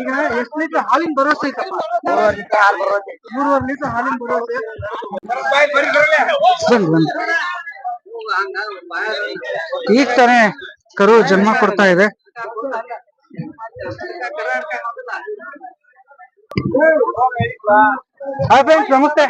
ಈಗ ಎಷ್ಟು ಲೀಟರ್ ಹಾಲಿನ ಭರವಸೆ ಐತಪ್ಪ? ಮೂರುವರೆ ಲೀಟರ್ ಹಾಲಿನ ಭರವಸೆ ಈಗ ತಾನೇ ಕರು ಜನ್ಮ ಕೊಡ್ತಾ ಇದೆ. ಹಾಯ್ ಫ್ರೆಂಡ್ಸ್ ನಮಸ್ತೆ.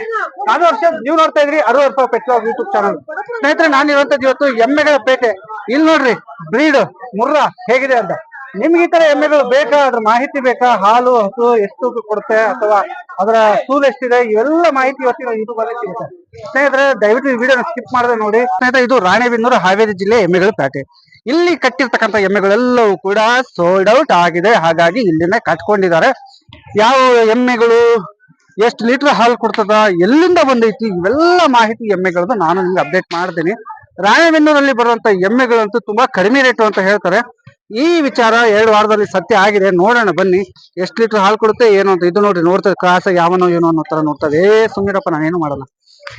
ನಾನು ವರ್ಷ ನೀವು ನೋಡ್ತಾ ಇದ್ರಿ ಅರವತ್ತು ರೂಪಾಯಿ ಪೆಟ್ರೋಲ್ ಯೂಟ್ಯೂಬ್ ಚಾನಲ್ ಸ್ನೇಹಿತರೆ ನಾನು ಇರುವಂತದ್ದು ಇವತ್ತು ಎಮ್ಮೆಗಳ ಪೇಟೆ. ಇಲ್ಲಿ ನೋಡ್ರಿ ಬ್ರೀಡ್ ಮುರ್ರಾ ಹೇಗಿದೆ ಅಂತ. ನಿಮ್ಗೆ ಈ ತರ ಎಮ್ಮೆಗಳು ಬೇಕಾ? ಅದ್ರ ಮಾಹಿತಿ ಬೇಕಾ? ಹಾಲು, ಹಸು, ಎಷ್ಟು ಕೊಡುತ್ತೆ? ಅಥವಾ ಅದರ ಸೂಲ್ ಎಷ್ಟಿದೆ? ಇವೆಲ್ಲ ಮಾಹಿತಿ ಇವತ್ತಿನ ಯೂಟ್ಯೂಬ್ ಅಲ್ಲಿ ಸಿಗುತ್ತೆ. ಸ್ನೇಹಿತರೆ, ದಯವಿಟ್ಟು ಈ ವಿಡಿಯೋನ ಸ್ಕಿಪ್ ಮಾಡದೆ ನೋಡಿ. ಸ್ನೇಹಿತರೆ, ಇದು ರಾಣೆಬೆನ್ನೂರು ಹಾವೇರಿ ಜಿಲ್ಲೆ ಎಮ್ಮೆಗಳ ಪೇಟೆ. ಇಲ್ಲಿ ಕಟ್ಟಿರ್ತಕ್ಕಂಥ ಎಮ್ಮೆಗಳೆಲ್ಲವೂ ಕೂಡ ಸೋಲ್ಡ್ ಔಟ್ ಆಗಿದೆ. ಹಾಗಾಗಿ ಇಲ್ಲಿಂದ ಕಟ್ಕೊಂಡಿದ್ದಾರೆ. ಯಾವ ಎಮ್ಮೆಗಳು, ಎಷ್ಟು ಲೀಟರ್ ಹಾಲು ಕೊಡ್ತದ, ಎಲ್ಲಿಂದ ಬಂದೈತಿ, ಇವೆಲ್ಲ ಮಾಹಿತಿ ಎಮ್ಮೆಗಳದ್ದು ನಾನು ನಿಮ್ಗೆ ಅಪ್ಡೇಟ್ ಮಾಡ್ತೀನಿ. ರಾಣೆಬೆನ್ನೂರಲ್ಲಿ ಬರುವಂತ ಎಮ್ಮೆಗಳಂತೂ ತುಂಬಾ ಕಡಿಮೆ ರೇಟು ಅಂತ ಹೇಳ್ತಾರೆ. ಈ ವಿಚಾರ ಎರಡು ವಾರದಲ್ಲಿ ಸತ್ಯ ಆಗಿದೆ. ನೋಡೋಣ ಬನ್ನಿ. ಎಷ್ಟು ಲೀಟರ್ ಹಾಲು ಕೊಡುತ್ತೆ ಏನು ಅಂತ ಇದು ನೋಡಿ ನೋಡ್ತದೆ. ಕ್ರಾಸ ಯಾವನೋ ಏನೋ ಅನ್ನೋ ತರ ನೋಡ್ತದೆ. ಏ ಸುಮ್ಮನಿರಪ್ಪ ನಾನೇನು ಮಾಡಲ್ಲ.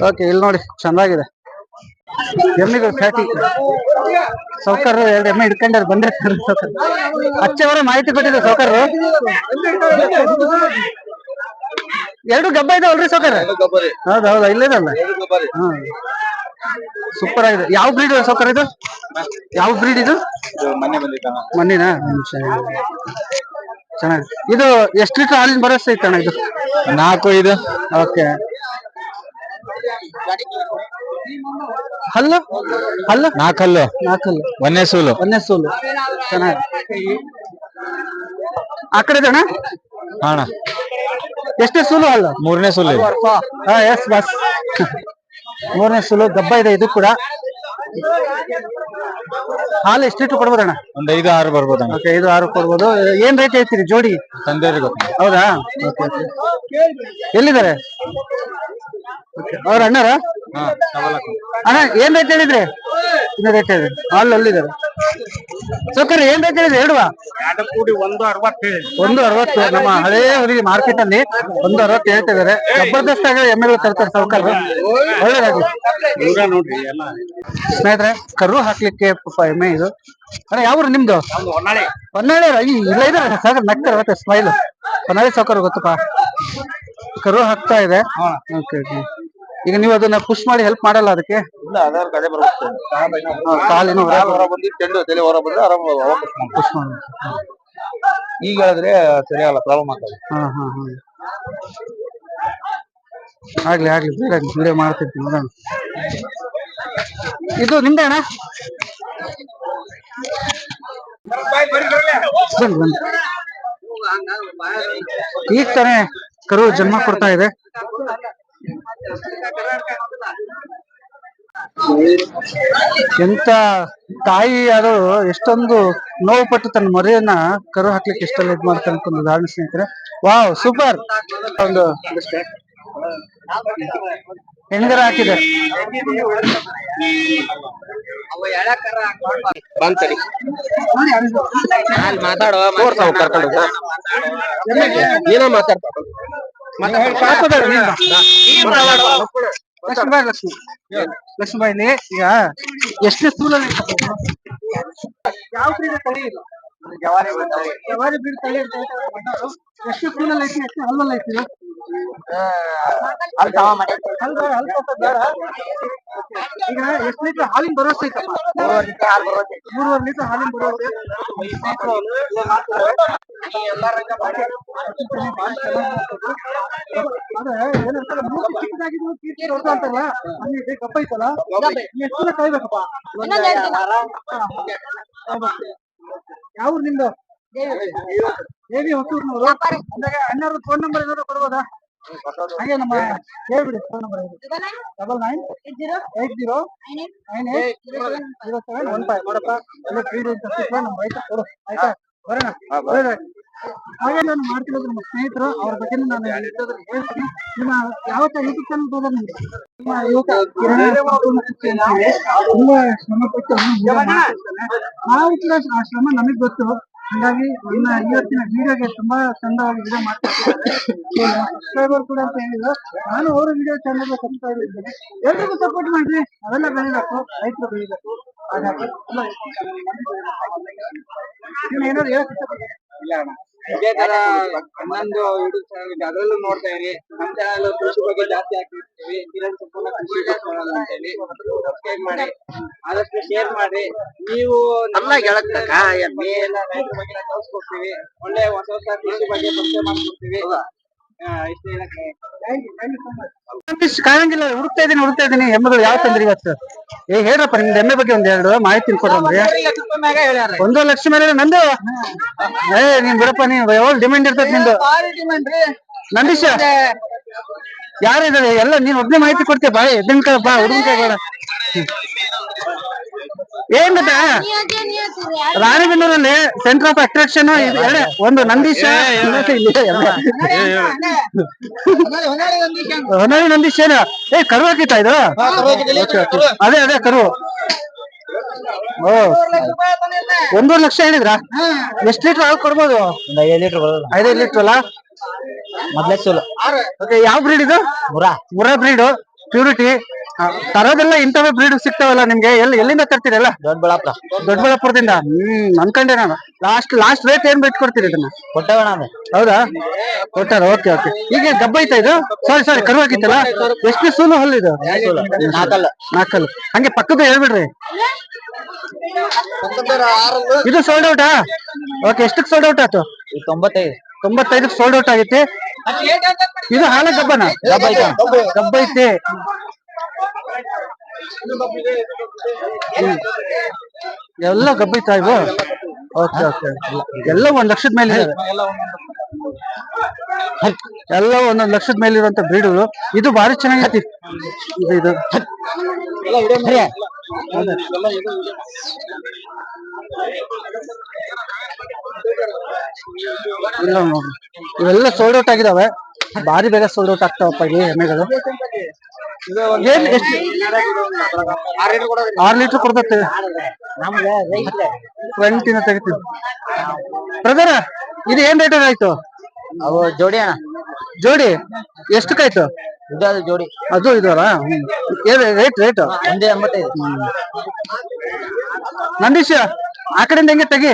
ಓಕೆ ಇಲ್ಲಿ ನೋಡಿ ಚೆನ್ನಾಗಿದೆ. ಎಮ್ಮೆಗಳು ಫ್ಯಾಟಿ ಸೌಕರ್ಯ ಎರಡು ಎಮ್ಮೆ ಹಿಡ್ಕೊಂಡಾರ ಬಂದ್ರೆ ಸೌಕರ್ ಅಚ್ಚವರ ಮಾಹಿತಿ ಕೊಟ್ಟಿದೆ ಸೌಕರ್ಯ. ಎರಡು ಗಬ್ಬ ಇದಾವಲ್ರಿ ಸೌಕರ್ಯ? ಹೌದು ಹೌದು ಹ್ಮ್ ಹಾ. ಸೂಪರ್ ಆಗಿದೆ. ಯಾವ ಬ್ರೀಡ್ ಸೌಕರ್ ಇದು? ಯಾವ ಬ್ರೀಡ್ ಇದು? ಮೊನ್ನೆ ಮಣ್ಣಿನ ಚೆನ್ನಾಗಿ ಇದು ಎಷ್ಟು ಲೀಟರ್ ಹಾಲಿನ ಭರವಸೆ ಅಣ್ಣ ಇದು? ನಾಲ್ಕು ಇದು ಓಕೆ. ಹಲ್ಲು? ಹಲ್ಲು? ನಾಲ್ಕಲ್ಲು. ನಾಲ್ಕಲ್ಲು. ಒಂದೇ ಸೂಲು. ಒಂದೇ ಸೂಲು. ಚೆನ್ನಾಗಿ ಆ ಕಡೆ ಅಣ್ಣ ಅಣ್ಣ. ಎಷ್ಟೇ ಸೂಲು ಅಲ್ಲ ಮೂರನೇ ಸೂಲು ಇದು. ಹಾ ಎಸ್ ಬಸ್ ಮೂರನೇ ಸುಲು ಗಬ್ಬ ಇದೆ ಇದು ಕೂಡ. ಹಾಲು ಎಷ್ಟು ಕೊಡ್ಬೋದಣ್ಣ? ಒಂದ್ ಐದು ಆರು ಬರ್ಬೋದು ಓಕೆ ಐದು ಆರು ಕೊಡ್ಬೋದು. ಏನ್ ರೇಟ್ ಹೇಳ್ತೀರಿ ಜೋಡಿ? ತಂದೆಯವ್ರಿಗೆ ಗೊತ್ತು. ಹೌದಾ? ಎಲ್ಲಿದ್ದಾರೆ? ಅವ್ರ ಅಣ್ಣರ. ಅಣ್ಣ ಏನ್ ರೇಟ್ ಹೇಳಿದ್ರಿ? ಇನ್ನು ರೇಟ್ ಹೇಳಿದ್ರಿ. ಹಾಲು ಅಲ್ಲಿದ್ದಾರೆ ಸೌಕರ್ಯ ಏನ್ ರೇಟ್ ಹೇಳಿದ್ರೆ? ಹೇಳುವ. ಒಂದು ಅರವತ್ತು ಒಂದು ಅರವತ್ತು ನಮ್ಮ ಹಳೇ ಹುಡುಗಿ ಮಾರ್ಕೆಟ್ ಅಲ್ಲಿ ಒಂದು ಅರವತ್ತು ಹೇಳ್ತಿದ್ದಾರೆ ಜಬರ್ದಸ್ತ್ ಆಗಿ ಎಮ್ಮೆಗಳು ತರ್ತಾರೆ ಸೌಕರ್ಯ ಒಳ್ಳೇದಾಗಿ ನೋಡ್ರಿ ಎಲ್ಲ. ಸ್ನೇಹಿತರೆ ಕರು ಹಾಕ್ಲಿಕ್ಕೆ ಪಾಪ ಎಮ್ಮೆ ಇದು. ಅಣ್ಣ ಯಾವ ಊರು ನಿಮ್ದು? ಹೊನ್ನಾಳಿ. ಇಲ್ಲ ಇದ್ರೆ ಸಾಗರ್ ನಗ್ತಾರೆ ಮತ್ತೆ ಸ್ಮೈಲ್ ಹೊನ್ನಾಳಿ ಸೌಕರ್ಯ ಗೊತ್ತಪ್ಪ. ಕರು ಹಾಕ್ತಾ ಇದೆ. ಓಕೆ ಓಕೆ ಈಗ ನೀವು ಅದನ್ನ ಪುಷ್ ಮಾಡಿ ಹೆಲ್ಪ್ ಮಾಡಲ್ಲ ಅದಕ್ಕೆ? ಇಲ್ಲ ಅದಾರ ಕಡೆ ಬರುತ್ತೆ. ಹಾ, ಕಾಲಿನ ಹೊರ ಹೊರ ಬಂದಿದ್ದು ಚೆಂಡು ತಲೆ ಹೊರ ಬಂದ್ರೆ ಆರಾಮ. ಪುಷ್ ಮಾಡಿ ಈಗ ಹೇಳಿದ್ರೆ ಸರಿಯಾಗಲ್ಲ ಪ್ರಾಬ್ಲಮ್ ಆಗ್ತದೆ. ಹಾ ಹಾ ಹಾ. ಆಗ್ಲಿ ಆಗ್ಲಿ ಬೇಡ ವಿಡಿಯೋ ಮಾಡ್ತಿರ್ತೀನಿ ನೋಡೋಣ. ಇದು ನಿಮ್ದೇ ಅಣ್ಣ? ಬನ್ನಿ ಬನ್ನಿ. ಈಗ ತಾನೇ ಕರು ಜನ್ಮ ಕೊಡ್ತಾ ಇದೆ. ಎಂತ ತಾಯಿ ಅದು ಎಷ್ಟೊಂದು ನೋವು ಪಟ್ಟು ತನ್ನ ಮರಿಯನ್ನ ಕರು ಹಾಕ್ಲಿಕ್ಕೆ ಎಷ್ಟೆಲ್ಲ ಇದ್ ಮಾಡ್ತಾರೆ ಅನ್ಕೊಂಡು ಸ್ನೇಹಿತರೆ. Wow super. ಒಂದು ಹೆಣ್ಗರ ಹಾಕಿದೆ? ಏನೋ ಮಾತಾಡ್ತಾ ಪಾಪದವ್ರು ನೀನ್ ಬಾ. ಲಕ್ಷ್ಮೀಬಾಯಿ ಲಕ್ಷ್ಮಿ ಲಕ್ಷ್ಮೀಬಾಯಿ ಈಗ ಎಷ್ಟು ಸ್ಕೂಲಲ್ಲಿ ಯಾವ ಕ್ರೀಡೆ ತಳಿ ಇಲ್ಲ ಜವಾರಿ ತಳಿ ಅಂತ ಹೇಳ್ತಾರೆ. ಮಣ್ಣವರು. ಎಷ್ಟು ಐತಿ ಎಷ್ಟು ಹಲ್ಲಲ್ಲಿ ಐತಿ? ಈಗ ಎಷ್ಟು ಲೀಟರ್ ಹಾಲಿನ ಭರವಸೆ ಐತಪ್ಪ ಮೂರುವರೆ ಲೀಟರ್ ಹಾಲಿನ ಭರವಸೆ ಅದೇ ಏನಂತಾರೆ ಮೂರು ಚಿಕ್ಕದಾಗಿದ್ದು ಕೀರ್ತಿ ದೊಡ್ಡ ಅಂತಲ್ಲ ಅಲ್ಲಿ ಕಪ್ಪ ಐತಲ್ಲ ಎಷ್ಟು ದಿನ ಕಾಯ್ಬೇಕಪ್ಪ ಯಾವ ನಿಮ್ದು ದೇವಿ ಹೊಸೂರ್ನವರು ಅಂದಾಗ ಅಣ್ಣವ್ರ ಫೋನ್ ನಂಬರ್ ಏನಾದ್ರು ಕೊಡ್ಬೋದಾ? ಹಾಗೆ ನಮ್ಮ ಹೇಳ್ಬಿಡಿ phone number double nine eight zero nine eight zero seven one five ನೋಡಪ್ಪ ಎಲ್ಲ ಫ್ರೀ ಅಂತ ಸಿಕ್ಕಿದ್ರೆ ನಮ್ಮ ರೈತ ಕೊಡು. ಆಯ್ತಾ? ಬರೋಣ? ಹಾಗೆ ನಾನು ಮಾಡ್ತಿರೋದು ನಮ್ಮ ಸ್ನೇಹಿತರು ಅವ್ರ ಬಗ್ಗೆ ನಾನು ಹೇಳ್ತೀನಿ. ನಿಮ್ಮ ಯಾವ ಯೂಟ್ಯೂಬ್ ಚಾನಲ್ ನಿಮ್ಗೆ ನಿಮ್ಮ ಯುವಕ ತುಂಬಾ ಶ್ರಮ ಪಟ್ಟು. ನಾವು ಕೂಡ ಆ ಶ್ರಮ ನಮಗ್ ಗೊತ್ತು. ಹಾಗಾಗಿ ನನ್ನ ಇವತ್ತಿನ ವಿಡಿಯೋಗೆ ತುಂಬಾ ಚಂದವಾಗಿ ವಿಡಿಯೋ ಮಾಡ್ತಿರ್ತಾರೆ ಸಬ್ಸ್ಕ್ರೈಬರ್ ಕೂಡ ಅಂತ ಹೇಳಿದ್ರು. ನಾನು ಅವ್ರ ವಿಡಿಯೋ ಚಾನಲ್ ಸಬ್ಸ್ಕ್ರೈಬ್ ಇದ್ದೇನೆ. ಎಲ್ರಿಗೂ ಸಪೋರ್ಟ್ ಮಾಡ್ರಿ. ಅವೆಲ್ಲ ಬೆಳಿಬೇಕು ರೈತರು ಬೆಳಿಬೇಕು. ಹಾಗಾಗಿ ಏನಾದ್ರು ಇನ್ನು ಏನಾದ್ರು ಇಲ್ಲ ಇಷ್ಟಪಡ್ತೀರಾ? ಇದೇ ತರ ಇನ್ನೊಂದು ಯೂಟ್ಯೂಬ್ ಚಾನಲ್ ಅದರಲ್ಲೂ ನೋಡ್ತಾ ಇರಿ. ನಮ್ ಚಾನಲ್ ಕೃಷಿ ಬಗ್ಗೆ ಜಾಸ್ತಿ ಹಾಕಿರ್ತೀವಿ ಕಿರಣ್ ಸಂಪೂರ್ಣ ಕೃಷಿ ಚಾನಲ್ ಅಂತ ಹೇಳಿ ಸಬ್ಸ್ಕ್ರೈಬ್ ಮಾಡಿ. ಆದಷ್ಟು ಶೇರ್ ಮಾಡಿ. ನೀವು ನಮ್ಮ ಗೆಳತಕ ಎಮ್ಮೆ ಎಲ್ಲ ರೈತರ ಬಗ್ಗೆ ಎಲ್ಲ ತೋರಿಸ್ಕೊಡ್ತೀವಿ ಒಳ್ಳೆ ಹೊಸ ಹೊಸ ಕೃಷಿ ಬಗ್ಗೆ ಪರಿಚಯ ಮಾಡ್ಕೊಡ್ತೀವಿ. ಕಾಣಂಗಿಲ್ಲ ಹುಡುಕ್ತಾ ಇದ್ದೀನಿ ಹುಡುಕ್ತಾ ಇದೀನಿ ಎಮ್ಮೆಗಳು ಯಾವ ತಂದ್ರಿ ಇವತ್ತು? ಏ ಹೇಳ್ರಪ್ಪ ನಿಮ್ದು ಎಮ್ಮೆ ಬಗ್ಗೆ ಒಂದ್ ಎರಡು ಮಾಹಿತಿ ಕೊಡ್ರಿ ಒಂದು ಲಕ್ಷ ಮೇಲೆ ನಂದು? ಏ ನೀನ್ ಬಿಡಪ್ಪ ನೀನ್ ಯಾವಾಗ ಡಿಮ್ಯಾಂಡ್ ಇರ್ತೈತಿ ನಿಂದು? ನಂದೀಶ? ಯಾರಿದ್ದಾರೆ? ಎಲ್ಲ ನೀನ್ ಒಬ್ನೇ ಮಾಹಿತಿ ಕೊಡ್ತೀಯ ಬಾ ಎದ್ದಿನ ಕಾಲ ಬಾ ಹುಡುಗನ ಕೈ ಬೇಡ. ಏನ್ ಗೊತ್ತಾ? ರಾಣಿಬೆನ್ನೂರಲ್ಲಿ ಸೆಂಟರ್ ಆಫ್ ಅಟ್ರಾಕ್ಷನ್ ಒಂದು ನಂದೀಶ. ಹೊನ್ನಾಳಿ ನಂದೀಶ್ ಏನು? ಏ ಕರು ಹಾಕಿತ್ತ ಇದು ಅದೇ ಅದೇ ಕರು. ಓ. ಒಂದೂವರೆ ಲಕ್ಷ ಹೇಳಿದ್ರ? ಎಷ್ಟ್ ಲೀಟರ್ ಹಾಲು ಕೊಡ್ಬೋದು? ಐದೈದು ಲೀಟರ್ ಐದೈದು ಲೀಟರ್ ಅಲ್ಲ? ಮೊದ್ಲೇ ಚಲೋ. ಓಕೆ ಯಾವ ಬ್ರೀಡ್ ಇದು? ಮುರಾ. ಮುರಾ ಬ್ರೀಡ್ ಪ್ಯೂರಿಟಿ ತರೋದೆಲ್ಲ ಇಂಥವೇ ಬ್ರೀಡ್ ಸಿಗ್ತಾವಲ್ಲ ನಿಮ್ಗೆ? ಎಲ್ಲಿ ಎಲ್ಲಿಂದ ತರ್ತೀರಲ್ಲ? ದೊಡ್ಡಬಳ್ಳಾಪುರ. ದೊಡ್ಡಬಳ್ಳಾಪುರದಿಂದ? ಹ್ಮ್ ಅನ್ಕೊಂಡೆ ನಾನು. ಲಾಸ್ಟ್ ಲಾಸ್ಟ್ ರೇಟ್ ಏನ್ ಬಿಟ್ಟು ಕೊಡ್ತೀರಿ ಇದನ್ನ ಕೊಟ್ಟವಣ ಹೌದಾ? ಕೊಟ್ಟಾರ ಓಕೆ ಓಕೆ ಈಗ ಗಬ್ಬ ಐತ ಇದು? ಸಾರಿ ಸಾರಿ ಕರು ಹಾಕಿತ್ತಲ್ಲ ಎಷ್ಟು ಸೂಲು ಹಲ್ಲು ಇದು? ನಾಲ್ಕಲ್ಲ ನಾಲ್ಕಲ್ಲ ಹಂಗೆ ಪಕ್ಕದ ಹೇಳ್ಬಿಡ್ರಿ. ಇದು ಸೋಲ್ಡ್ ಔಟಾ ಓಕೆ ಎಷ್ಟಕ್ಕೆ ಸೋಲ್ಡ್ ಔಟ್ ಆಯ್ತು? ತೊಂಬತ್ತೈದು. ತೊಂಬತ್ತೈದಕ್ಕೆ ಸೋಲ್ಡ್ ಔಟ್ ಆಗೈತಿ. ಇದು ಹಾಲ ಗಬ್ಬನ? ಗಬ್ಬ ಐತೆ ಅಣ್ಣ. ಗಬ್ಬ ಐತಿ ಹ್ಮ್. ಎಲ್ಲ ಗಬ್ಬಿತಾ ಇವು ಓಕೆ ಓಕೆ ಎಲ್ಲ ಒಂದ್ ಲಕ್ಷದ ಮೇಲೆ ಎಲ್ಲ ಒಂದೊಂದ್ ಲಕ್ಷದ ಮೇಲೆ ಇರುವಂತ ಬ್ರೀಡ್ಗಳು ಇದು ಭಾರಿ ಚೆನ್ನಾಗೈತಿ. ಇವೆಲ್ಲ ಸೋಲ್ಡ್ ಔಟ್ ಆಗಿದಾವೆ. ಭಾರಿ ಬೇಗ ಸೋಲ್ಡ್ ಔಟ್ ಆಗ್ತಾವಪ್ಪ ಈ ಎಮ್ಮೆಗಳು. ಏನ್ ಎಷ್ಟು ಆರ್ ಲೀಟರ್ ಕೊಡ್ತೈತೆ. ಟ್ವೆಂಟಿನ ತೆಗಿತೀವಿ. ಬ್ರದರ್ ಇದು ಏನ್ ರೇಟ್ ಆಯ್ತು? ಅವು ಜೋಡಿ ಅಣ್ಣ. ಜೋಡಿ? ಎಷ್ಟಕ್ಕಾಯ್ತು ಇದು ಅದು ಜೋಡಿ. ಅದು ಇದಲ್ಲ ರೇಟ್ ರೇಟ್ ಒಂದೇ ಎಂಬತ್ತೈದು. ನಂದೀಶ್ ಆ ಕಡೆಯಿಂದ ಹೆಂಗೆ ತೆಗಿ?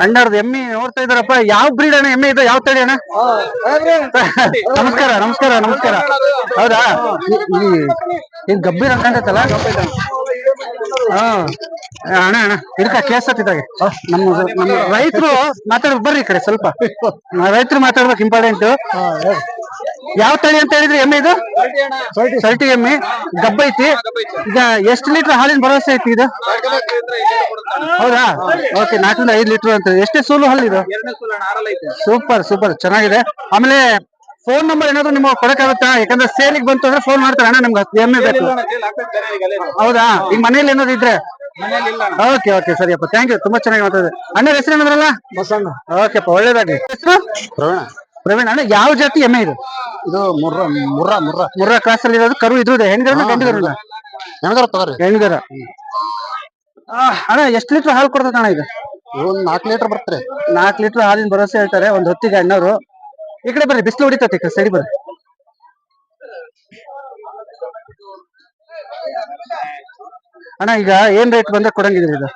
ಅಣ್ಣವ್ರದ್ದು ಎಮ್ಮಿ ನೋಡ್ತಾ ಇದಾರಪ್ಪ ಯಾವ ಬ್ರೀಡ್ ಅಣ್ಣ ಎಮ್ಮೆ ಇದೆ? ಯಾವ ತಳಿ ಅಣ್ಣ? ನಮಸ್ಕಾರ ನಮಸ್ಕಾರ ನಮಸ್ಕಾರ. ಹೌದಾ? ಈ- ಗಬ್ಬೀರ್ ಗಂಭೀರ ಅನ್ಕೊಂಡೈತಲ್ಲ ಹಾ. ಅಣ್ಣ ಅಣ್ಣ, ಇದಕ್ಕ ಕೇಸ್ ಹತ್ತಿದಾಗೆ ನಮ್ಮ ರೈತರು ಮಾತಾಡ್ ಬರ್ರಿ ಈ ಕಡೆ ಸ್ವಲ್ಪ. ರೈತರು ಮಾತಾಡ್ಬೇಕು ಇಂಪಾರ್ಟೆಂಟ್ ಯಾವ ತಳಿ ಅಂತ ಹೇಳಿದ್ರೆ ಎಮ್ಮೆ ಇದು? ಸರ್ಟಿ ಎಮ್ಮೆ. ಗಬ್ಬ ಐತಿ. ಈಗ ಎಷ್ಟು ಲೀಟರ್ ಹಾಲಿನ ಭರವಸೆ ಐತಿ ಇದು? ಹೌದಾ? ಓಕೆ ನಾಲ್ಕರಿಂದ ಐದು ಲೀಟರ್ ಅಂತ. ಎಷ್ಟೇ ಸೂಲು ಹಾಲು ಇದು? Super super. ಚೆನ್ನಾಗಿದೆ. ಆಮೇಲೆ ಫೋನ್ ನಂಬರ್ ಏನಾದ್ರು ನಿಮ್ಗೆ ಕೊಡಕ್ಕಾಗುತ್ತಾ? ಯಾಕಂದ್ರೆ ಸೇಲಿಗೆ ಬಂತು ಅಂದ್ರೆ ಫೋನ್ ಮಾಡ್ತಾರೆ ಅಣ್ಣ ನಮ್ಗೆ. ಹತ್ತು ಎಮ್ಮೆ ಬೇಕು. ಹೌದಾ? ಈಗ ಮನೇಲಿ ಏನಾದ್ರು ಇದ್ರೆ? Okay okay. ಸರಿಯಪ್ಪ ಥ್ಯಾಂಕ್ ಯು ತುಂಬಾ ಚೆನ್ನಾಗಿ ಮಾತಾಡಿದೆ ಅಣ್ಣ ಹೆಸರು ಏನಂದ್ರಲ್ಲ? ಬಸಣ್ಣ. ಓಕೆಪ್ಪ ಒಳ್ಳೇದಾಗಿ ಹೆಸರು? ಪ್ರವೀಣ. ಪ್ರವೀಣ್ ಅಂದ್ರೆ ಯಾವ ಜಾತಿ ಎಮ್ಮೆ ಇದು? ಇದು ಮುರ್ರ ಮುರ್ರ ಮುರ್ರ. ಮುರ್ರ ಕ್ರಾಸ್ ಅಲ್ಲಿ ಇರೋದು ಕರು ಇದ್ರು ಹೆಣ್ಗರ ಗಂಡಿಗರಲ್ಲ? ಹೆಣ್ಗಾರ ತಗೋರಿ. ಹೆಣ್ಗರ. ಅಣ್ಣ ಎಷ್ಟು ಲೀಟರ್ ಹಾಲು ಕೊಡ್ತದೆ ಅಣ್ಣ ಇದು? ಒಂದ್ ನಾಲ್ಕು ಲೀಟರ್ ಬರ್ತಾರೆ ನಾಲ್ಕು ಲೀಟರ್ ಹಾಲಿನ ಭರವಸೆ ಹೇಳ್ತಾರೆ ಒಂದ್ ಹೊತ್ತಿಗೆ ಅಣ್ಣವರು ಈ ಕಡೆ ಬರ್ರಿ ಬಿಸಿಲು ಹೊಡಿತೈತೆ ಈ ಕಡೆ ಸೈಡ್ ಬರ್ರಿ. ಅಣ್ಣ ಈಗ ಏನ್ ರೇಟ್ ಬಂದ್ರೆ ಕೊಡಂಗಿದ್ರಿ ಇದು?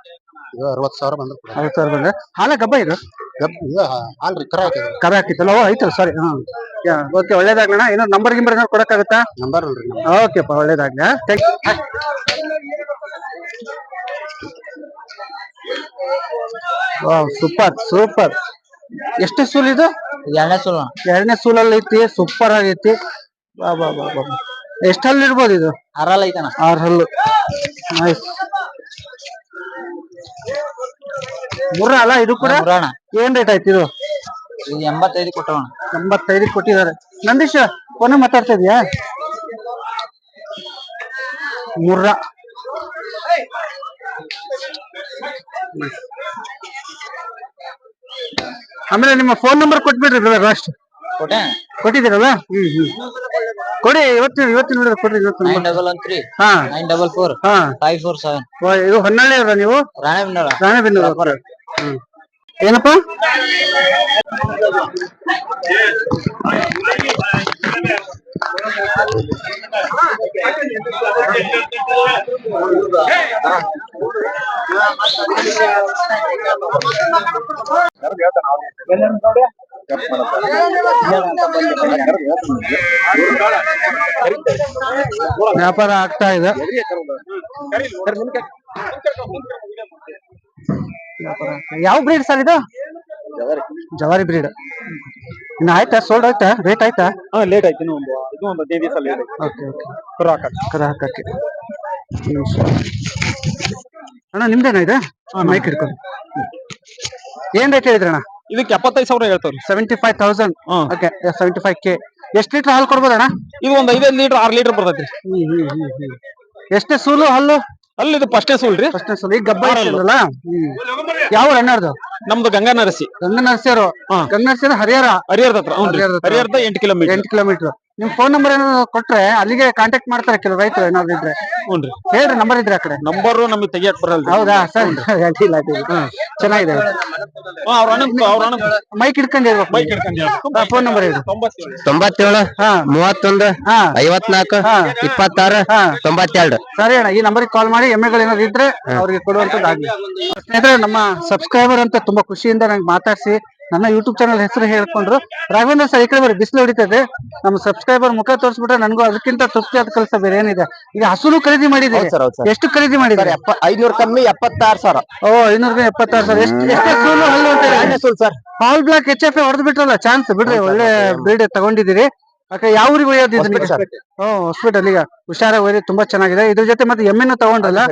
ಇದು ಅರವತ್ತು ಸಾವಿರ ಬಂದ್ರೆ ಐವತ್ತು ಸಾವಿರ ಬಂದ್ರೆ? ಹಾಲ ಗಬ್ಬ ಇದು? ಇದು ಹಾಲ್ರಿ ಕರ ಹಾಕಿದ್ರು ಕರ ಹಾಕಿತ್ತಲ್ಲ ಓ ಐತಲ್ಲ ಸಾರಿ ಹಾ. ಓಕೆ ಒಳ್ಳೇದಾಗ್ಲಣ್ಣ ಏನೋ ನಂಬರ್ ಗಿಂಬರ್ ಏನಾದ್ರು ಕೊಡಕ್ಕಾಗತ್ತಾ? ನಂಬರ್ ಅಲ್ರಿ ಓಕೆಪ್ಪ ಒಳ್ಳೇದಾಗ್ಲ ಥ್ಯಾಂಕ್ ವಾವ್ ಸೂಪರ್ ಸೂಪರ್ ಎಷ್ಟು ಸೂಲ್ ಇದು? ಎರಡನೇ ಸೂಲ ಎರಡನೇ ಸೂಲಲ್ಲಿ ಐತಿ ಸೂಪರ್ ಆಗೈತಿ. ಬಾ ಬಾ ಬಾ ಬಾ. ಎಷ್ಟು ಹಲ್ಲು ಇರ್ಬೋದು ಇದು? ಆರಲ್ಲ ಐತಣ್ಣ. ಆರು ಹಲ್ಲು. ನೈಸ್ ಮುರ್ರ ಅಲ್ಲ ಇದು ಕೂಡ ಮುರಾಣ ಏನ್ ರೇಟ್ ಆಯ್ತು ಇದು? ಇದು ಎಂಬತ್ತೈದು ಕೊಟ್ಟವಣ ಎಂಬತ್ತೈದು ಕೊಟ್ಟಿದ್ದಾರೆ. ನಂದೀಶ ಫೋನ್ ಮಾತಾಡ್ತಾ ಇದೀಯಾ? ಮುರ್ರ ಆಮೇಲೆ ನಿಮ್ಮ ಫೋನ್ ನಂಬರ್ ಕೊಟ್ಬಿಡ್ರಿ ಬ್ರದರ್ ಲಾಸ್ಟ್ ಕೊಟ್ಟೆ? ಕೊಟ್ಟಿದ್ದೀರಲ್ಲ? ಹ್ಮ್ ಹ್ಮ್. ಕೊಡಿ ಇವತ್ತು ಇವತ್ತು ನೋಡಿದ್ರೆ ಕೊಡ್ರಿ ಇವತ್ತು ನೈನ್ ಡಬಲ್ ಒನ್ ತ್ರೀ ಹಾ. ನೈನ್ ಡಬಲ್ ಫೋರ್ ಹಾ. ಫೈವ್ ಫೋರ್ ಸೆವೆನ್ ಇದು ಹೊನ್ನಾಳಿ ಅವರ ನೀವು? ರಾಣೆಬೆನ್ನೂರ. ರಾಣೆಬೆನ್ನೂರು ಹ್ಮ್. ಏನಪ್ಪ? ವ್ಯಾಪಾರ ಆಗ್ತಾ ಇದೆ. ಯಾವ ಬ್ರೀಡ್ ಸರ್ ಇದು? ಜವಾರಿ ಬ್ರೀಡ್ ಇನ್ನು ಆಯ್ತಾ? ಸೋಲ್ಡ್ ಆಯ್ತಾ? ರೇಟ್ ಆಯ್ತಾ? ಹಾ ಲೇಟ್ ಆಯ್ತು. ಇನ್ನೂ ಒಂದು ಇದು ಒಂದು ದೇವಿ ದಿವಸ ಲೇಟ್ ಆಯ್ತು. ಓಕೆ ಓಕೆ ಕರು ಹಾಕಕ್ಕೆ. ಕರ ಹಾಕಕ್ಕೆ. ನಿಮಿಷ. ಅಣ್ಣ ನಿಮ್ದೇನಾ ಇದು? ಮೈಕ್ ಹಿಡ್ಕೊಂಡು ಏನ್ ರೇಟ್ ಹೇಳಿದ್ರಣ್ಣ? ಇದಕ್ಕೆ ಎಪ್ಪತ್ತೈದು ಸಾವಿರ ಹೇಳ್ತಾವ್ರಿ ಸೆವೆಂಟಿ ಫೈವ್ ತೌಸಂಡ್ ಹ್ಮ್. ಓಕೆ ಸೆವೆಂಟಿ ಫೈವ್ ಕೆ ಎಷ್ಟು ಲೀಟರ್ ಹಾಲು ಕೊಡ್ಬೋದಣ್ಣ ಇದು ಒಂದು ಐದೈದು ಲೀಟರ್ ಆರು ಲೀಟರ್ ಬರ್ತೈತ್ರಿ. ಎಷ್ಟೇ ಸೂಲು ಹಲ್ಲು ಅಲ್ಲಿ ಇದು ಸೂಲ್ ರೀ. ಫಸ್ಟ್ನೇ ಸೂಲ್. ಈಗ ಗಬ್ಬ ಯಾವ ಅಣ್ಣರ್ದು ನಮ್ದು ಗಂಗಾ ನರಸಿ ಗಂಗಾ ನರ್ಸಿಯರು ಹಾ. ಗಂಗ ನರ್ಸಿಯರು ಹರಿಹರ. ಹರಿಹರದ ಹತ್ರ ಹರಿಹರದ ಹತ್ರ. ಹರಿಹರದ ಎಂಟು ಕಿಲೋಮೀಟರ್ ಎಂಟು ಕಿಲೋಮೀಟರ್ ನಿಮ್ ಫೋನ್ ನಂಬರ್ ಏನಾದ್ರು ಕೊಟ್ರೆ ಅಲ್ಲಿಗೆ ಕಾಂಟ್ಯಾಕ್ಟ್ ಮಾಡ್ತಾರೆ ಕೆಲವು ರೈತರು ಏನಾದ್ರು ಇದ್ರೆ. ಹೇಳ್ರಿ ನಂಬರ್ ಇದ್ರೆ ಆ ಕಡೆ. ನಂಬರು ನಮಗೆ ತೆಗಿಯಕ್ ಬರಲ್ಲ ಹೌದಾ? ಸರ್. ಅಡ್ಡಿಲ್ಲ ಅಡ್ಡಿಲ್ಲ. ಚೆನ್ನಾಗಿದೆ. ಅವ್ರ ಅಣ್ಣ ಅವ್ರ ಅಣ್ಣ ಮೈಕ್ ಹಿಡ್ಕೊಂಡಿರ್ಬೇಕು ಬೈಕ್ ಹಿಡ್ಕೊಂಡು ಫೋನ್ ನಂಬರ್ ಹೇಳಿ. ತೊಂಬತ್ತೇಳು. ತೊಂಬತ್ತೇಳು ಹಾ. ಮೂವತ್ತೊಂದು ಹಾ. ಐವತ್ನಾಲ್ಕು ಹಾ. ಇಪ್ಪತ್ತಾರು ಹಾ. ತೊಂಬತ್ತೆರಡು. ಸರಿ ಅಣ್ಣ ಈ ನಂಬರ್ಗೆ ಕಾಲ್ ಮಾಡಿ ಎಮ್ಮೆಗಳು ಏನಾದ್ರು ಇದ್ರೆ ಅವ್ರಿಗೆ ಕೊಡುವಂತದ್ದಾಗ್ಲಿ ಸ್ನೇಹಿತರೆ ನಮ್ಮ ಸಬ್ಸ್ಕ್ರೈಬರ್ ಅಂತ ತುಂಬಾ ಖುಷಿಯಿಂದ ನಂಗೆ ಮಾತಾಡ್ಸಿ. ನನ್ನ ಯೂಟ್ಯೂಬ್ ಚಾನಲ್ ಹೆಸರು ಹೇಳ್ಕೊಂಡ್ರು. ರಾಘವೇಂದ್ರ ಸರ್ ಈ ಕಡೆ ಬರ್ರಿ ಬಿಸಿಲು ಹೊಡಿತದೆ ನಮ್ಮ ಸಬ್ಸ್ಕ್ರೈಬರ್ ಮುಖ ತೋರಿಸ್ಬಿಟ್ರೆ ನನಗೂ ಅದಕ್ಕಿಂತ ತೃಪ್ತಿ ಆದ ಕೆಲಸ ಬೇರೆ ಏನಿದೆ. ಈಗ ಹಸುನು ಖರೀದಿ ಮಾಡಿದೆ ಹೌದ್ ಹೌದ್ ಎಷ್ಟು ಖರೀದಿ ಮಾಡಿದ್ದಾರೆ? ಐನೂರು ಕಮ್ಮಿ ಎಪ್ಪತ್ತಾರು ಸಾವಿರ. ಓ ಐನೂರ ಎಪ್ಪತ್ತಾರು ಸರ್ ಎಷ್ಟು ಎಷ್ಟು ಹಲ್ಲು ಅಂತ ಸರ್ ಹಾಲ್ ಬ್ಲಾಕ್ ಎಚ್ ಎಫ್ ಹೊಡೆದು ಬಿಟ್ರಲ್ಲ ಚಾನ್ಸ್ ಬಿಡ್ರಿ ಒಳ್ಳೆ ಬ್ರೀಡ್ ತಗೊಂಡಿದ್ದೀರಿ. ಯಾಕೆ ಯಾವ ಊರಿಗೆ ಒಯ್ಯೋದು ಇದನ್ನ ಸರ್. ಓ ಹಾಸ್ಪಿಟಲ್ ಈಗ. ಹುಷಾರಾಗಿ ಒಯ್ರಿ ತುಂಬಾ ಚೆನ್ನಾಗಿದೆ. ಇದ್ರ ಜೊತೆ ಮತ್ತೆ ಎಮ್ಮೆನು ತಗೊಂಡ್ರಲ್ಲ?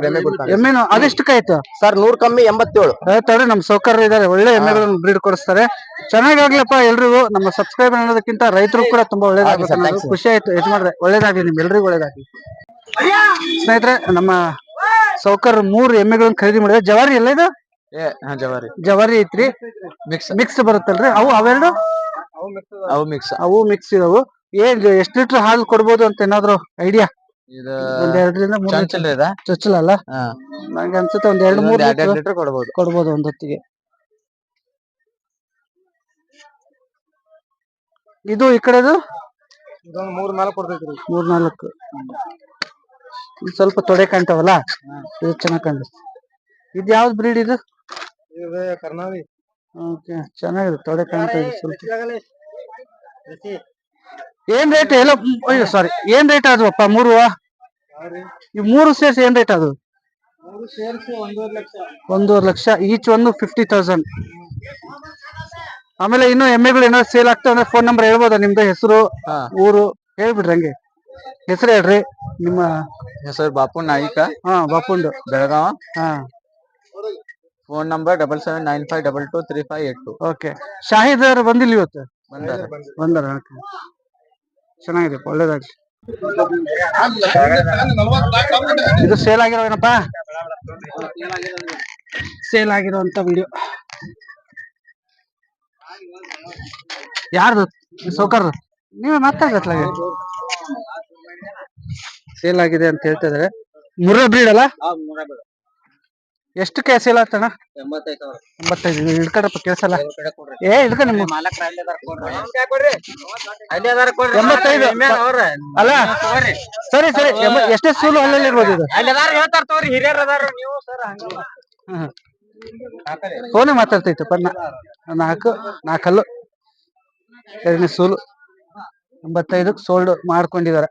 ಎಮ್ಮೆನು ಎಮ್ಮೆ ಆಯ್ತು ಸರ್ ನೂರ್ ಕಮ್ಮಿ ಎಂಬತ್ತೇಳು. ಹೇಳ್ತಾರೆ ನಮ್ ಸೌಕರ್ಯ ಇದಾರೆ. ಒಳ್ಳೆ ಎಮ್ಮೆಗಳನ್ನು ಬ್ರೀಡ್ ಕೊಡಿಸ್ತಾರೆ. ಚೆನ್ನಾಗಾಗ್ಲಪ್ಪ ಎಲ್ರಿಗೂ. ನಮ್ಮ ಸಬ್ಸ್ಕ್ರೈಬರ್ ಅನ್ನೋದಕ್ಕಿಂತ ರೈತರು ಕೂಡ ತುಂಬಾ ಒಳ್ಳೇದಾಗುತ್ತೆ. ಖುಷಿ ಆಯ್ತು. ಯಜಮಾನ್ರೆ ಒಳ್ಳೇದಾಗ್ಲಿ ನಿಮ್ ಎಲ್ರಿಗೂ ಒಳ್ಳೇದಾಗ್ಲಿ. ಸ್ನೇಹಿತರೆ ನಮ್ಮ ಸೌಕರ್ ಮೂರು ಎಮ್ಮೆಗಳನ್ನ ಖರೀದಿ ಮಾಡಿದ್ರೆ ಜವಾರಿ ಎಲ್ಲ ಇದು? ಏ ಹಾ ಜವಾರಿ. ಜವಾರಿ ಐತ್ರಿ. ಮಿಕ್ಸ್ ಮಿಕ್ಸ್ ಬರುತ್ತಲ್ರಿ? ಅವು ಅವೆರಡು? ಅವು ಮಿಕ್ಸ್ ಅವು ಮಿಕ್ಸ್ ಇದಾವು. ಏನ್ ಎಷ್ಟ್ ಲೀಟರ್ ಹಾಲು ಕೊಡ್ಬೋದು ಅಂತ ಏನಾದ್ರು ಐಡಿಯಾ ಇದು ಒಂದ್ ಎರಡರಿಂದ ಮೂರ್ ಚಂಚಲ್ ಇದೆ. ಚೊಚ್ಚಲ ಅಲ್ಲ? ಹಾ. ನಂಗೆ ಅನ್ಸುತ್ತೆ ಒಂದ್ ಎರಡು ಮೂರ್ ಎರಡ್ ಲೀಟರ್ ಕೊಡಬಹುದು ಕೊಡ್ಬೋದು. ಕೊಡ್ಬೋದು ಒಂದ್ ಹೊತ್ತಿಗೆ ಇದು ಈ ಕಡೆದು? ಇದೊಂದು ಮೂರ್ ನಾಲ್ಕು ಕೊಡ್ತೈತ್ರಿ. ಮೂರ್ ನಾಲ್ಕು. ಇದು ಸ್ವಲ್ಪ ತೊಡೆ ಕಾಣ್ತಾವಲ್ಲ? ಇದು ಚೆನ್ನಾಗ್ ಕಾಣಿಸ್ತು ಇದು ಯಾವ್ದು ಬ್ರೀಡ್ ಇದು? ಇದು ಕರ್ನಾಳಿ ಓಕೆ ಚೆನ್ನಾಗಿದೆ ತೊಡೆ ಕಾಣ್ತಾ ಇದೆ ಸ್ವಲ್ಪ. ಏನ್ ರೇಟ್ ಎಲ್ಲ ಅಯ್ಯೋ ಸಾರಿ ಏನ್ ರೇಟ್ ಅದು ಅಪ್ಪ ಮೂರು ಈ ಮೂರು ಸೇರ್ಸಿ ಏನ್ ರೇಟ್ ಅದು? ಒಂದೂವರೆ ಲಕ್ಷ ಈಚ್ ಒಂದು ಫಿಫ್ಟಿ ತೌಸಂಡ್ ಆಮೇಲೆ ಇನ್ನು ಎಮ್ಮೆಗಳು ಏನಾದ್ರು ಸೇಲ್ ಆಗ್ತಾವ ಅಂದ್ರೆ ಫೋನ್ ನಂಬರ್ ಹೇಳ್ಬೋದ ನಿಮ್ದು? ಹೆಸರು ಊರು? ಹೇಳ್ಬಿಡ್ರಿ ಹಂಗೆ. ಹೆಸರು ಹೇಳ್ರಿ ನಿಮ್ಮ ಹೆಸರು ಬಾಪು ನಾಯಿಕ. ಹಾ ಬಾಪುಂಡು. ಬೆಳಗಾವ. ಹಾ. Phone number double seven nine five double two three five eight two okay Shahid ಅವರು ಬಂದಿಲ್ಲ ಇವತ್ತು? ಬಂದಾರ. ಬಂದಾರ ಚೆನ್ನಾಗಿದೆ ಒಳ್ಳೇದಾಗ್ಲಿ. ಇದು ಸೇಲ್ ಆಗಿರೋ ಏನಪ್ಪಾ? ಸೇಲ್ ಆಗಿರುವಂತ ವಿಡಿಯೋ ಯಾರ್ದು? ಸೌಕರ್ ನೀವೇ ಮಾತಾಡ್ಬೇಕಲ್ಲ ಸೇಲ್ ಆಗಿದೆ ಅಂತ ಹೇಳ್ತಾ ಇದಾರೆ ಮುರ್ರ ಬ್ರೀಡ್ ಅಲ್ಲ? ಎಷ್ಟಕ್ಕೆ ಕೇಸ್ ಇಲ್ಲ ಎಂಬತ್ತೈದು ಸಾವಿರ. ಎಂಬತ್ತೈದು. ಹಿಡ್ಕಡಪ್ಪ ಏ ಹಿಡ್ಕ ನಿಮ್ಮ ಎಂಬತ್ತೈದು. ಅಲ್ಲ ಸರಿ ಸರಿ. ಎಷ್ಟೇ ಸೂಲು ಅಲ್ಲಲ್ಲಿ ಇರ್ಬೋದು ಇದು. ಹೇಳ್ತಾರ ತಗೋರಿ. ಹಿರಿಯರ್ ಅದಾರ. ನೀವು ಸರ್ ಫೋನೇ ಮಾತಾಡ್ತೈತಪ್ಪ ನಾಲ್ಕು ನಾಲ್ಕಲ್ಲು. ಎರಡನೇ ಸೂಲು. ಎಂಬತ್ತೈದಕ್ಕೆ ಸೋಲ್ಡ್ ಮಾಡ್ಕೊಂಡಿದ್ದಾರೆ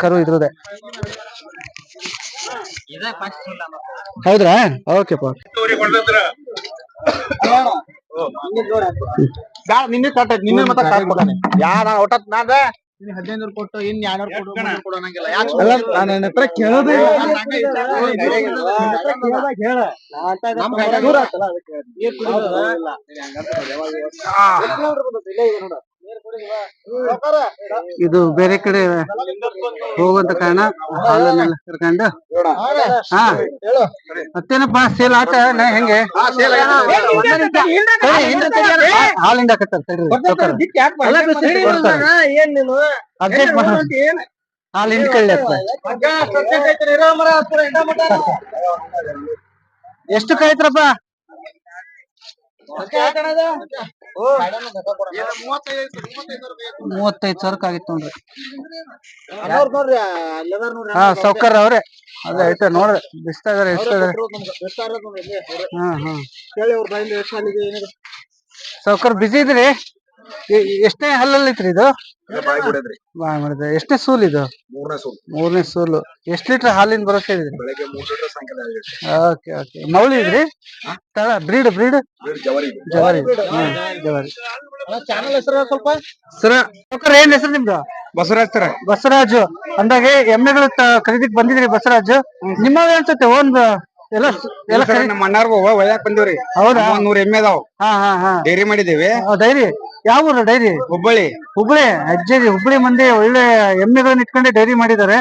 ಕರು ಇದ್ರದೆ. ಹೌದ್ರಾ? ಓಕೆ ಪಾ. ನಿನ್ನೆ ಕಟ್ ಆಯ್ತು. ನಿನ್ನೆ ಮತ್ತೆ ಕೊಡಾನೆ ಯಾರ ಒಟ್ಟ ನಾದ ಹದಿನೈದು ಕೊಟ್ಟು ಇನ್ ಎರಡ್ನೂರು ಕೊಡು ಯಾಕೆ ನಾನು ನನ್ನ ಹತ್ರ ಕೇಳೋದೇ ಇಲ್ಲ. ಇದು ಬೇರೆ ಕಡೆ ಹೋಗುವಂತ ಕಾರಣ ಹಾಲನ್ನೆಲ್ಲ ಕರ್ಕೊಂಡು? ಹಾ. ಮತ್ತೇನಪ್ಪ? ಸೇಲ್ ಆಟ ನಾ ಹೆಂಗೆ? ಹಿಂದೆ ಹಾಲಿಂದ. ಹಾಲು ಅತ್ತ. ಎಷ್ಟು ಕಾಯ್ತ್ರಪ್ಪ? ಮೂವತ್ತೈದು ಸಾವಿರಕ್ಕೆ ಆಗಿತ್ತು ನೋಡ್ರಿ. ಹಾ ಸೌಕರ್ ಅವ್ರೆ. ಅದೇ ಐತೆ ನೋಡ್ರಿ. ಬಿಸ್ತಾರೆ ಎಷ್ಟಾದ್ರೆ ಹಾ ಹಾ. ಸಾವ್ಕಾರ ಬಿಸಿ ಇದ್ರಿ? ಎಷ್ಟನೇ ಹಲ್ಲಲ್ಲಿ ಐತ್ರಿ ಇದು? ಬಾಯಿ ಮಾಡಿದ್ರೆ ಎಷ್ಟನೇ ಸೂಲ್ ಇದು? ಮೂರನೇ ಸೂಲ್. ಮೂರನೇ ಸೂಲು. ಎಷ್ಟ್ ಲೀಟರ್ ಹಾಲಿನ ಬರುತ್ತೆ ಸಾಯಂಕಾಲ ಓಕೆ ಓಕೆ. ಮೌಳಿ ಇದ್ರಿ? ತಳ ಬ್ರೀಡ್ ಬ್ರೀಡ್? ಬೇರೆ ಜವರಿ. ಜವಾರಿ. ಜವಾರಿ. ಚಾನಲ್ ಹೆಸರು ಸ್ವಲ್ಪ. ಸರ ಏನ್ ಹೆಸರು ನಿಮ್ದು? ಬಸವರಾಜ್ ಸರ. ಬಸವರಾಜು. ಅಂದಾಗೆ ಎಮ್ಮೆಗಳು ತ- ಖರೀದಿಗ್ ಬಂದಿದ್ರಿ ಬಸವರಾಜು. ನಿಮ್ಮವೇ ಅನ್ಸುತ್ತೆ ಒಂದ್ ಎಲ್ಲ ಎಲ್ಲ ಖರೀದಿ ನಮ್ಮ ಅಣ್ಣಾರ್ಗ ಒಯ್ಯಾಕ್ ಬಂದಿವ್ರಿ. ಹೌದಾ? ಒಂದ್ ನೂರ್ ಎಮ್ಮೆ ಅದಾವ್ ಹಾ ಹಾ ಹಾ. ಡೈರಿ ಮಾಡಿದೀವಿ ಡೈರಿ. ಯಾವ ಊರು ಡೈರಿ? ಹುಬ್ಬಳ್ಳಿ. ಹುಬ್ಳಿ ಅಜ್ಜಿ ಹುಬ್ಳಿ ಮಂದಿ ಒಳ್ಳೆ ಎಮ್ಮೆಗಳನ್ನ ಇಟ್ಕೊಂಡು ಡೈರಿ ಮಾಡಿದ್ದಾರೆ.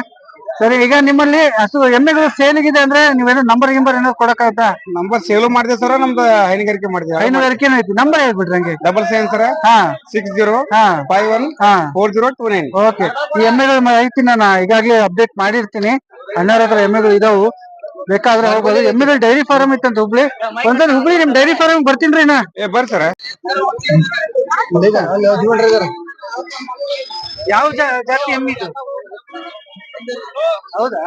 ಸರಿ ಈಗ ನಿಮ್ಮಲ್ಲಿ ಹಸು ಎಮ್ಮೆಗಳು ಸೇಲಿಗಿದೆ ಅಂದ್ರೆ ನೀವೇನೋ ನಂಬರ್ ಗಿಂಬರ್ ಏನಾದ್ರು ಕೊಡಕ್ಕಾಗತ್ತಾ? ನಂಬರ್ ಸೇಲು ಮಾಡಿದೆ ಸರ ನಮ್ದು ಹೈನುಗಾರಿಕೆ ಮಾಡಿದೆ. ಹೈನುಗಾರಿಕೆ ಐತಿ ನಂಬರ್ ಹೇಳ್ಬಿಡ್ರಿ ಹಂಗೆ. ಡಬಲ್ ಸೆವೆನ್ ಸರ. ಹಾ. ಸಿಕ್ಸ್ ಜೀರೋ ಹಾ. ಫೈವ್ ಒನ್ ಹಾ. Four zero two nine okay ಈ ಎಮ್ಮೆಗಳ ಐತಿ ನಾನು ಈಗಾಗಲೇ ಅಪ್ಡೇಟ್ ಮಾಡಿರ್ತೀನಿ. ಅಣ್ಣರ ಹತ್ರ ಎಮ್ಮೆಗಳು ಇದಾವು. ಬೇಕಾದ್ರೆ ಹೋಗ್ಬೋದು. ಎಮ್ಮಿದ ಡೈರಿ ಫಾರ್ಮ್ ಇತ್ತಂತ ಹುಬ್ಳಿ. ಒಂದ್ಸಲ ಹುಬ್ಳಿ ನಿಮ್ ಡೈರಿ ಫಾರ್ಮ್ ಬರ್ತೀನಿ ನಾ. ಏ ಬರ್ರಿ ಸರ. ಯಾವ ಜಾತಿ ಎಮ್ಮಿ ಇದು? ಹೌದಾ?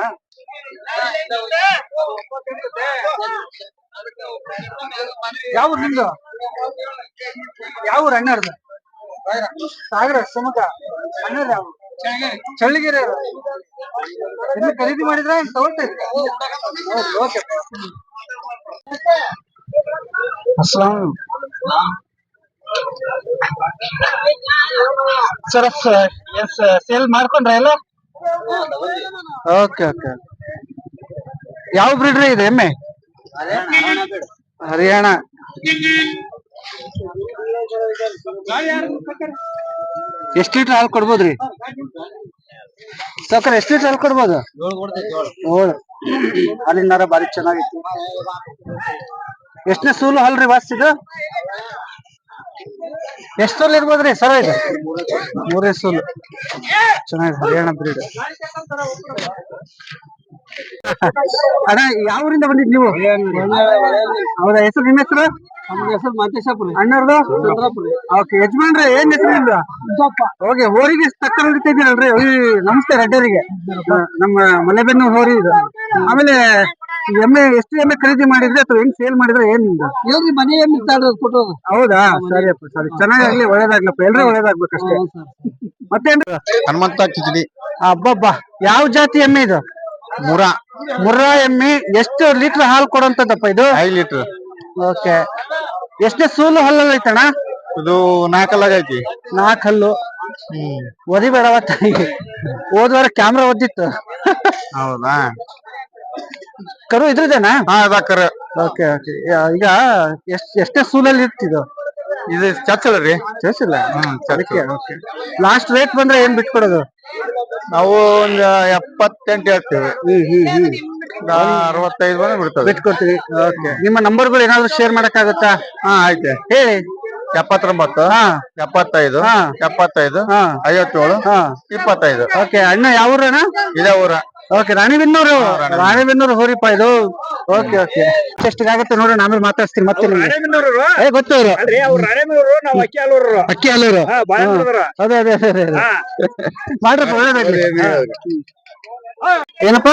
ಯಾವ ಊರು ನಿಮ್ದು? ಯಾವ ಊರು ಅಣ್ಣರ್ದು? ಸಾಗರ ಶಿವಮೊಗ್ಗ. ಅಣ್ಣರ್ ಯಾವ ಚಳ್ಳಿಗೆರೆ. ಎಮ್ಮೆ ಖರೀದಿ ಮಾಡಿದ್ರೆ? ತಗೊಳ್ತಾ okay. Aslam. Sir yes sale ಮಾಡ್ಕೊಂಡ್ರ ಎಲ್ಲ? Okay okay. ಯಾವ ಬ್ರೀಡ್ ರೀ ಇದು? ಎಮ್ಮೆ? ಹರಿಯಾಣ. ಎಷ್ಟ್ ಲೀಟರ್ ಹಾಲು ಕೊಡ್ಬೋದ್ರಿ? ಸಾಕರ್ ಎಷ್ಟ್ ಲೀಟರ್ ಹಾಲು ಕೊಡ್ಬೋದು? ಏಳು. ಹಾಲಿನಾರ ಬಾರಿ ಚೆನ್ನಾಗಿತ್ತು ಎಷ್ಟನೇ ಸೂಲು ಹಾಲ್ರಿ ವಾಸ್ ಇದು? ಎಷ್ಟ್ ಸೂಲ್ ಇರ್ಬೋದ್ರಿ? ಸರ ಇದು? ಮೂರೇ ಸೂಲು. ಚೆನ್ನಾಗಿದೆ, ಹರಿಯಾಣ ಬ್ರೀಡ್ ಅಣ್ಣ ಯಾವ ಊರಿಂದ ಬಂದಿದ್ ನೀವು? ಹೌದಾ ಹೆಸರು ನಿಮ್ಮ ಹೆಸರು? ನಮ್ಮ ಹೆಸರು ಮಾತೇಶಾಪುರ. ಅಣ್ಣರ್ದು ಓಕೆ ಯಜಮಾನ್ರೆ ಏನ್ ಹೆಸರು ನಿಮ್ದು? ಓಕೆ ಹೋರಿಗೆ ತಕ್ಕ ನಡೀತಿದ್ದೀರಲ್ರಿ ನಮಸ್ತೆ ರೆಡ್ಡರಿಗೆ. ನಮ್ಮ ಮಲೆಬೆನ್ನು ಹೋರಿ ಇದು. ಆಮೇಲೆ ಈ ಎಮ್ಮೆ ಎಷ್ಟು ಎಮ್ಮೆ ಖರೀದಿ ಮಾಡಿದ್ರೆ ಅಥವಾ ಹೆಂಗ್ ಸೇಲ್ ಮಾಡಿದ್ರೆ ಏನ್ ನಿಮ್ದು? ಇವ್ರಿಗೆ ಮನೆ ಎಮ್ಮೆ ಕೊಟ್ಟೋದು. ಹೌದಾ? ಸರಿಯಪ್ಪ ಸರಿ ಚೆನ್ನಾಗಾಗ್ಲಿ ಒಳ್ಳೇದಾಗ್ಲಪ್ಪ. ಎಲ್ರೂ ಒಳ್ಳೇದಾಗ್ಬೇಕಷ್ಟೇ. ಮತ್ತೆ ಹನುಮಂತ ಕಿಚಡಿ. ಅಬ್ಬಬ್ಬ ಯಾವ ಜಾತಿ ಎಮ್ಮೆ ಇದು? ಮೂರ ಮುರಾ ಎಮ್ಮಿ ಎಷ್ಟು ಲೀಟರ್ ಹಾಲು ಕೊಡುವಂತದಪ್ಪ ಇದು? ಐದು ಲೀಟರ್ ಓಕೆ ಎಷ್ಟೇ ಸೂಲು ಹಲ್ಲಲ್ಲಿ ಐತಣ್ಣ? ಇದು ನಾಲ್ಕಲ್ಲಾಗ ಐತಿ. ನಾಲ್ಕು ಹಲ್ಲು. ಓದಿಬೇಡವ ತಾಯಿ ಹೋದ ವಾರ ಕ್ಯಾಮ್ರಾ ಓದಿತ್ತು ಹೌದಾ? ಕರು ಇದ್ರದೇನಾ? ಹಾ ಅದಾಕರ ಓಕೆ ಓಕೆ ಈಗ ಎಷ್ಟು ಎಷ್ಟೇ ಸೂಲಲ್ಲಿ ಇರ್ತಿದ್ದು ಇದು ಚಚ್ಚಲ ರೀ? ಚೇಸಿಲ್ಲ ಹ್ಮ್ ಅದಕ್ಕೆ ಓಕೆ ಲಾಸ್ಟ್ ರೇಟ್ ಬಂದ್ರೆ ಏನ್ ಬಿಟ್ಕೊಡೋದು? ನಾವು ಒಂದ್ ಎಪ್ಪತ್ತೆಂಟು ಹೇಳ್ತೇವೆ. ಹ್ಮ್ ಅರವತ್ತೈದು ಬಂದ್ರೆ ಬಿಡ್ತದೆ. ಬಿಟ್ಕೊಡ್ತೀವಿ. ಓಕೆ ನಿಮ್ಮ ನಂಬರ್ಗಳು ಏನಾದ್ರು ಶೇರ್ ಮಾಡಕ್ಕಾಗತ್ತಾ? ಹಾ ಆಯ್ತು. ಹೇಳಿ. ಎಪ್ಪತ್ತೊಂಬತ್ತು ಹಾ. ಎಪ್ಪತ್ತೈದು ಹಾ. ಎಪ್ಪತ್ತೈದು ಹಾ. ಐವತ್ತೇಳು ಹಾ. ಇಪ್ಪತ್ತೈದು. ಓಕೆ ಅಣ್ಣ ಯಾವ ಊರಣ್ಣ? ಇದೇ ಊರ. ಓಕೆ ರಾಣಿಬೆನ್ನೂರು ರಾಣಿಬೆನ್ನೂರು ಹೋರಿಪ್ಪ ಇದು. ಓಕೆ ಓಕೆ ಎಷ್ಟಿಗಾಗುತ್ತೆ ನೋಡೋಣ ಆಮೇಲೆ ಮಾತಾಡ್ತೀನಿ ಮತ್ತೆ ನಿಮ್ಗೆ. ಏ ಗೊತ್ತು ಅವ್ರು ಅಕ್ಕಿ ಹಾಲೂರು. ಅದೇ ಅದೇ ಅದೇ ಅದೇ ಮಾಡ್ರಪ್ಪ ಒಳ್ಳೇದಾಗ್ಲಿ. ಏನಪ್ಪ?